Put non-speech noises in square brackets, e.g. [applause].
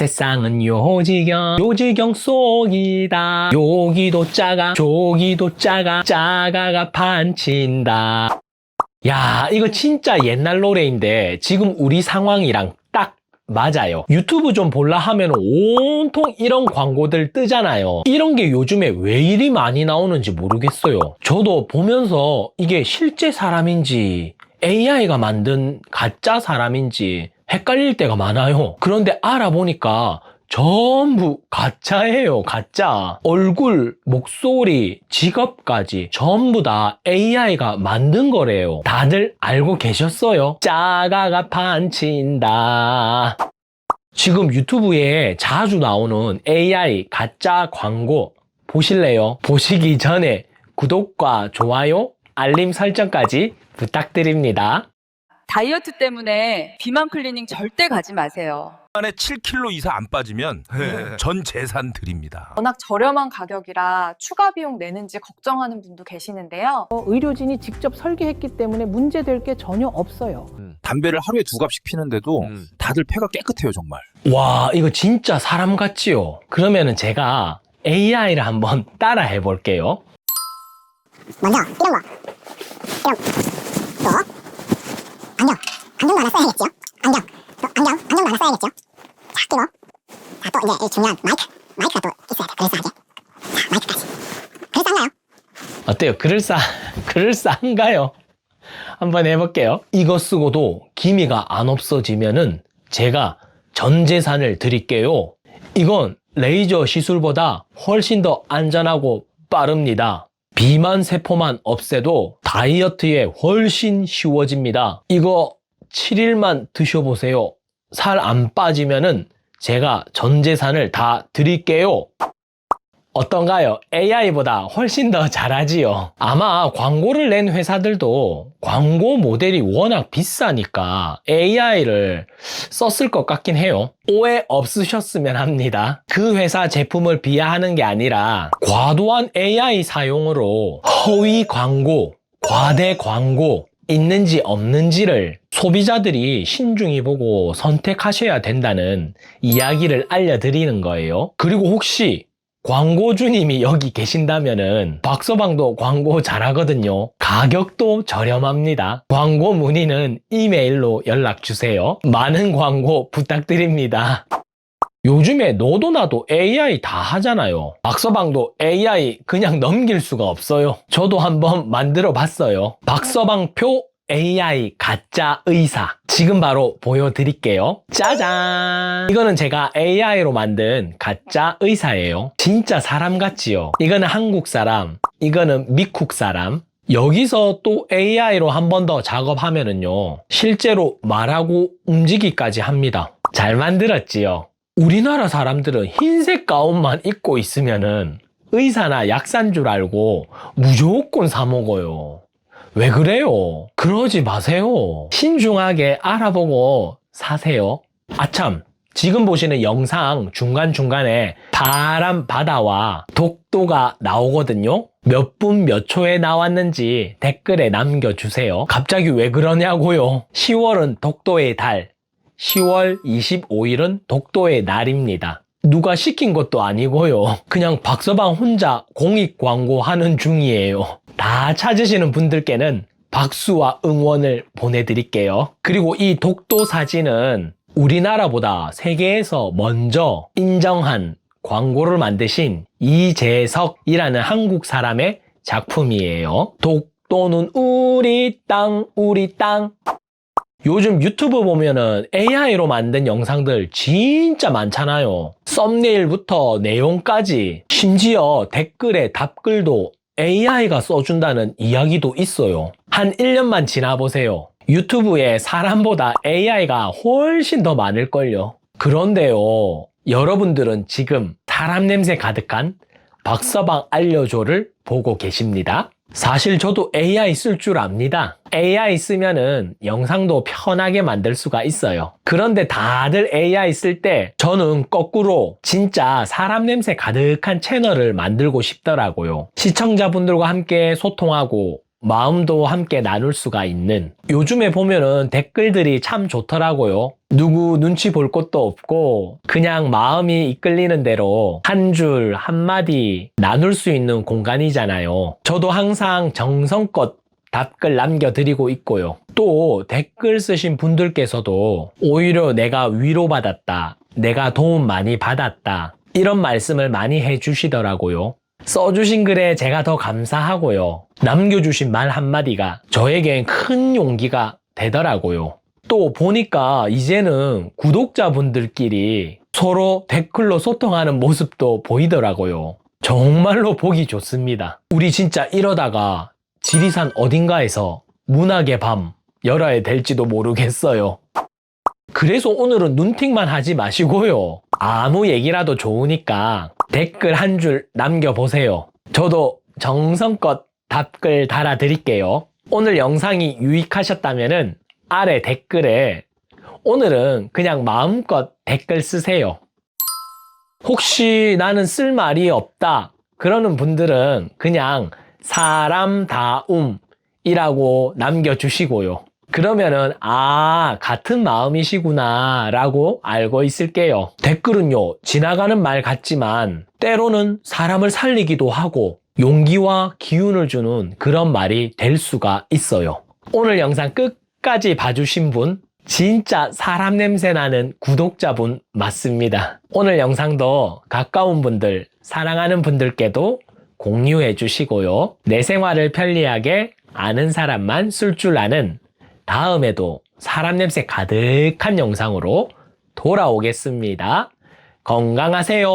세상은 요지경 요지경 속이다. 여기도 작아 저기도 작아 작아가 판친다. 야 이거 진짜 옛날 노래인데 지금 우리 상황이랑 딱 맞아요. 유튜브 좀 볼라 하면 온통 이런 광고들 뜨잖아요. 이런 게 요즘에 왜 이리 많이 나오는지 모르겠어요. 저도 보면서 이게 실제 사람인지 AI가 만든 가짜 사람인지 헷갈릴 때가 많아요. 그런데 알아보니까 전부 가짜예요, 가짜. 얼굴, 목소리, 직업까지 전부 다 AI가 만든 거래요. 다들 알고 계셨어요? 짜가가 판친다. 지금 유튜브에 자주 나오는 AI 가짜 광고 보실래요? 보시기 전에 구독과 좋아요, 알림 설정까지 부탁드립니다. 다이어트 때문에 비만 클리닝 절대 가지 마세요. 안에 7kg 이상 안 빠지면 전 재산 드립니다. 워낙 저렴한 가격이라 추가 비용 내는지 걱정하는 분도 계시는데요. 어, 의료진이 직접 설계했기 때문에 문제될 게 전혀 없어요. 담배를 하루에 두 갑씩 피는데도 다들 폐가 깨끗해요 정말. 와, 이거 진짜 사람 같지요? 그러면은 제가 AI를 한번 따라 해볼게요. 먼저 이런 거 이런 또 안경 안경도 하나 써야겠죠 안경 또 안경 안경도 하나 써야겠죠 자 그리고 자또 이제 이 중요한 마이크 마이크가 또 있어야 돼 그럴싸하게 자 마이크까지 그럴싸한가요? 어때요? 그럴싸, 그럴싸한가요? [laughs] 한번 해볼게요. 이거 쓰고도 기미가 안 없어지면은 제가 전 재산을 드릴게요. 이건 레이저 시술보다 훨씬 더 안전하고 빠릅니다. 비만 세포만 없애도 다이어트에 훨씬 쉬워집니다. 이거 7일만 드셔보세요. 살 안 빠지면은 제가 전 재산을 다 드릴게요. 어떤가요? AI보다 훨씬 더 잘하지요. 아마 광고를 낸 회사들도 광고 모델이 워낙 비싸니까 AI를 썼을 것 같긴 해요. 오해 없으셨으면 합니다. 그 회사 제품을 비하하는 게 아니라 과도한 AI 사용으로 허위 광고, 과대 광고, 있는지 없는지를 소비자들이 신중히 보고 선택하셔야 된다는 이야기를 알려드리는 거예요. 그리고 혹시 광고주님이 여기 계신다면은 박서방도 광고 잘하거든요. 가격도 저렴합니다. 광고 문의는 이메일로 연락 주세요. 많은 광고 부탁드립니다. 요즘에 너도 나도 AI 다 하잖아요. 박서방도 AI 그냥 넘길 수가 없어요. 저도 한번 만들어 봤어요. 박서방표 AI 가짜 의사. 지금 바로 보여드릴게요. 짜잔! 이거는 제가 AI로 만든 가짜 의사예요. 진짜 사람 같지요? 이거는 한국 사람, 이거는 미국 사람. 여기서 또 AI로 한 번 더 작업하면은요, 실제로 말하고 움직이까지 합니다. 잘 만들었지요? 우리나라 사람들은 흰색 가운만 입고 있으면은 의사나 약사인 줄 알고 무조건 사 먹어요. 왜 그래요? 그러지 마세요. 신중하게 알아보고 사세요. 아참, 지금 보시는 영상 중간중간에 파란 바다와 독도가 나오거든요. 몇 분 몇 초에 나왔는지 댓글에 남겨주세요. 갑자기 왜 그러냐고요? 10월은 독도의 달, 10월 25일은 독도의 날입니다. 누가 시킨 것도 아니고요. 그냥 박서방 혼자 공익 광고 하는 중이에요. 다 찾으시는 분들께는 박수와 응원을 보내드릴게요. 그리고 이 독도 사진은 우리나라보다 세계에서 먼저 인정한 광고를 만드신 이재석이라는 한국 사람의 작품이에요. 독도는 우리 땅, 우리 땅. 요즘 유튜브 보면은 AI로 만든 영상들 진짜 많잖아요. 썸네일부터 내용까지 심지어 댓글에 답글도 AI가 써준다는 이야기도 있어요. 한 1년만 지나보세요. 유튜브에 사람보다 AI가 훨씬 더 많을걸요. 그런데요, 여러분들은 지금 사람 냄새 가득한 박서방 알려줘를 보고 계십니다. 사실 저도 AI 쓸 줄 압니다. AI 쓰면은 영상도 편하게 만들 수가 있어요. 그런데 다들 AI 쓸 때 저는 거꾸로 진짜 사람 냄새 가득한 채널을 만들고 싶더라고요. 시청자분들과 함께 소통하고 마음도 함께 나눌 수가 있는 요즘에 보면은 댓글들이 참 좋더라고요. 누구 눈치 볼 것도 없고 그냥 마음이 이끌리는 대로 한 줄 한마디 나눌 수 있는 공간이잖아요. 저도 항상 정성껏 답글 남겨드리고 있고요. 또 댓글 쓰신 분들께서도 오히려 내가 위로받았다. 내가 도움 많이 받았다. 이런 말씀을 많이 해주시더라고요. 써주신 글에 제가 더 감사하고요. 남겨주신 말 한마디가 저에겐 큰 용기가 되더라고요. 또 보니까 이제는 구독자분들끼리 서로 댓글로 소통하는 모습도 보이더라고요. 정말로 보기 좋습니다. 우리 진짜 이러다가 지리산 어딘가에서 문학의 밤 열어야 될지도 모르겠어요. 그래서 오늘은 눈팅만 하지 마시고요. 아무 얘기라도 좋으니까 댓글 한 줄 남겨보세요. 저도 정성껏 답글 달아드릴게요. 오늘 영상이 유익하셨다면 아래 댓글에 오늘은 그냥 마음껏 댓글 쓰세요. 혹시 나는 쓸 말이 없다. 그러는 분들은 그냥 사람다움이라고 남겨주시고요. 그러면은, 아, 같은 마음이시구나, 라고 알고 있을게요. 댓글은요, 지나가는 말 같지만, 때로는 사람을 살리기도 하고, 용기와 기운을 주는 그런 말이 될 수가 있어요. 오늘 영상 끝까지 봐주신 분, 진짜 사람 냄새 나는 구독자분 맞습니다. 오늘 영상도 가까운 분들, 사랑하는 분들께도 공유해 주시고요. 내 생활을 편리하게 아는 사람만 쓸 줄 아는 다음에도 사람 냄새 가득한 영상으로 돌아오겠습니다. 건강하세요.